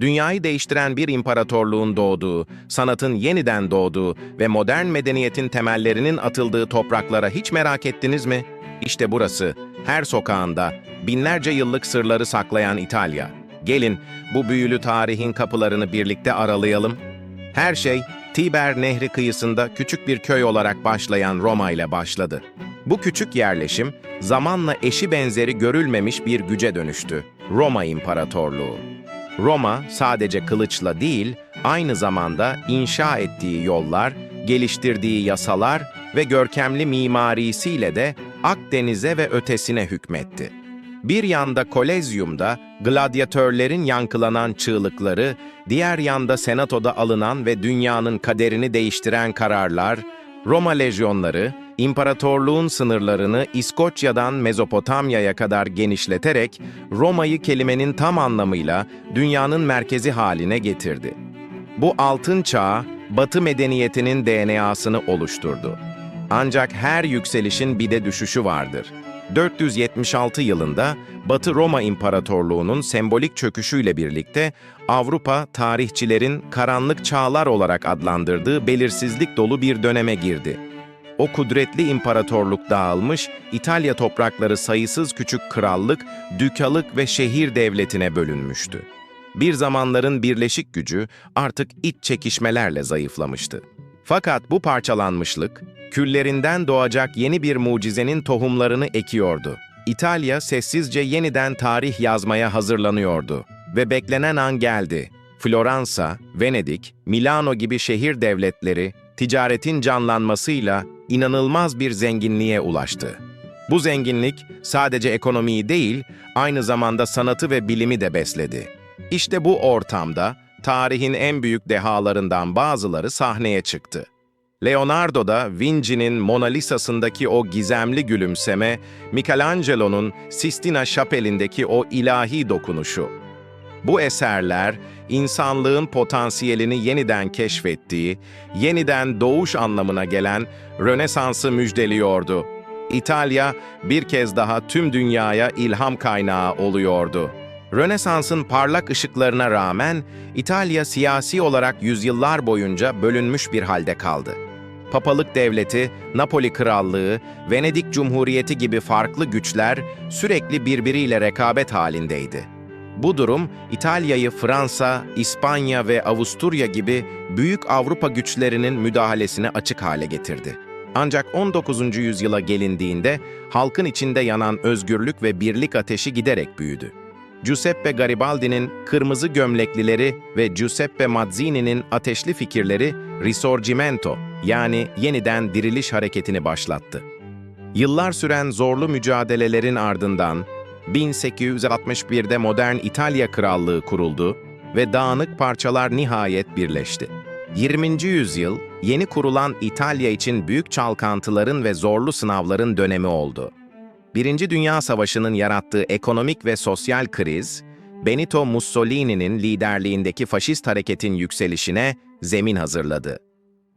Dünyayı değiştiren bir imparatorluğun doğduğu, sanatın yeniden doğduğu ve modern medeniyetin temellerinin atıldığı topraklara hiç merak ettiniz mi? İşte burası, her sokağında binlerce yıllık sırları saklayan İtalya. Gelin bu büyülü tarihin kapılarını birlikte aralayalım. Her şey Tiber Nehri kıyısında küçük bir köy olarak başlayan Roma ile başladı. Bu küçük yerleşim zamanla eşi benzeri görülmemiş bir güce dönüştü. Roma İmparatorluğu. Roma sadece kılıçla değil, aynı zamanda inşa ettiği yollar, geliştirdiği yasalar ve görkemli mimarisiyle de Akdeniz'e ve ötesine hükmetti. Bir yanda Kolezyum'da gladyatörlerin yankılanan çığlıkları, diğer yanda Senato'da alınan ve dünyanın kaderini değiştiren kararlar, Roma lejyonları, imparatorluğun sınırlarını İskoçya'dan Mezopotamya'ya kadar genişleterek Roma'yı kelimenin tam anlamıyla dünyanın merkezi haline getirdi. Bu altın çağ, Batı medeniyetinin DNA'sını oluşturdu. Ancak her yükselişin bir de düşüşü vardır. 476 yılında Batı Roma İmparatorluğu'nun sembolik çöküşüyle birlikte Avrupa tarihçilerin karanlık çağlar olarak adlandırdığı belirsizlik dolu bir döneme girdi. O kudretli imparatorluk dağılmış, İtalya toprakları sayısız küçük krallık, dükalık ve şehir devletine bölünmüştü. Bir zamanların birleşik gücü artık iç çekişmelerle zayıflamıştı. Fakat bu parçalanmışlık, küllerinden doğacak yeni bir mucizenin tohumlarını ekiyordu. İtalya sessizce yeniden tarih yazmaya hazırlanıyordu ve beklenen an geldi. Floransa, Venedik, Milano gibi şehir devletleri ticaretin canlanmasıyla inanılmaz bir zenginliğe ulaştı. Bu zenginlik sadece ekonomiyi değil, aynı zamanda sanatı ve bilimi de besledi. İşte bu ortamda tarihin en büyük dehalarından bazıları sahneye çıktı. Leonardo da Vinci'nin Mona Lisa'sındaki o gizemli gülümseme, Michelangelo'nun Sistina Şapeli'ndeki o ilahi dokunuşu. Bu eserler, insanlığın potansiyelini yeniden keşfettiği, yeniden doğuş anlamına gelen Rönesans'ı müjdeliyordu. İtalya bir kez daha tüm dünyaya ilham kaynağı oluyordu. Rönesans'ın parlak ışıklarına rağmen İtalya siyasi olarak yüzyıllar boyunca bölünmüş bir halde kaldı. Papalık devleti, Napoli krallığı, Venedik Cumhuriyeti gibi farklı güçler sürekli birbiriyle rekabet halindeydi. Bu durum İtalya'yı Fransa, İspanya ve Avusturya gibi büyük Avrupa güçlerinin müdahalesine açık hale getirdi. Ancak 19. yüzyıla gelindiğinde halkın içinde yanan özgürlük ve birlik ateşi giderek büyüdü. Giuseppe Garibaldi'nin kırmızı gömleklileri ve Giuseppe Mazzini'nin ateşli fikirleri Risorgimento yani yeniden diriliş hareketini başlattı. Yıllar süren zorlu mücadelelerin ardından 1861'de modern İtalya Krallığı kuruldu ve dağınık parçalar nihayet birleşti. 20. yüzyıl yeni kurulan İtalya için büyük çalkantıların ve zorlu sınavların dönemi oldu. Birinci Dünya Savaşı'nın yarattığı ekonomik ve sosyal kriz, Benito Mussolini'nin liderliğindeki faşist hareketin yükselişine zemin hazırladı.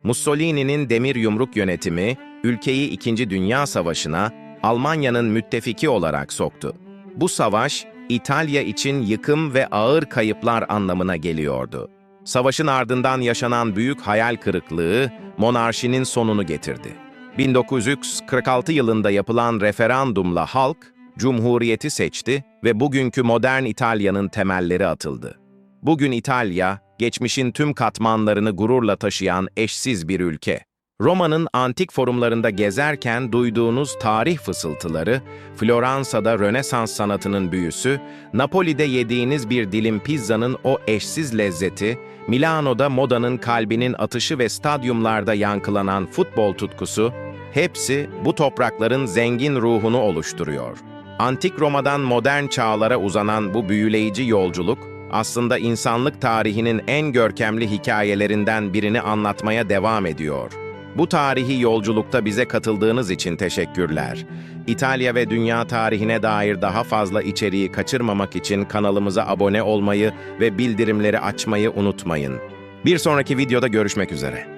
Mussolini'nin demir yumruk yönetimi, ülkeyi İkinci Dünya Savaşı'na Almanya'nın müttefiki olarak soktu. Bu savaş, İtalya için yıkım ve ağır kayıplar anlamına geliyordu. Savaşın ardından yaşanan büyük hayal kırıklığı, monarşinin sonunu getirdi. 1946 yılında yapılan referandumla halk, Cumhuriyeti seçti ve bugünkü modern İtalya'nın temelleri atıldı. Bugün İtalya, geçmişin tüm katmanlarını gururla taşıyan eşsiz bir ülke. Roma'nın antik forumlarında gezerken duyduğunuz tarih fısıltıları, Floransa'da Rönesans sanatının büyüsü, Napoli'de yediğiniz bir dilim pizzanın o eşsiz lezzeti, Milano'da modanın kalbinin atışı ve stadyumlarda yankılanan futbol tutkusu, hepsi bu toprakların zengin ruhunu oluşturuyor. Antik Roma'dan modern çağlara uzanan bu büyüleyici yolculuk, aslında insanlık tarihinin en görkemli hikayelerinden birini anlatmaya devam ediyor. Bu tarihi yolculukta bize katıldığınız için teşekkürler. İtalya ve dünya tarihine dair daha fazla içeriği kaçırmamak için kanalımıza abone olmayı ve bildirimleri açmayı unutmayın. Bir sonraki videoda görüşmek üzere.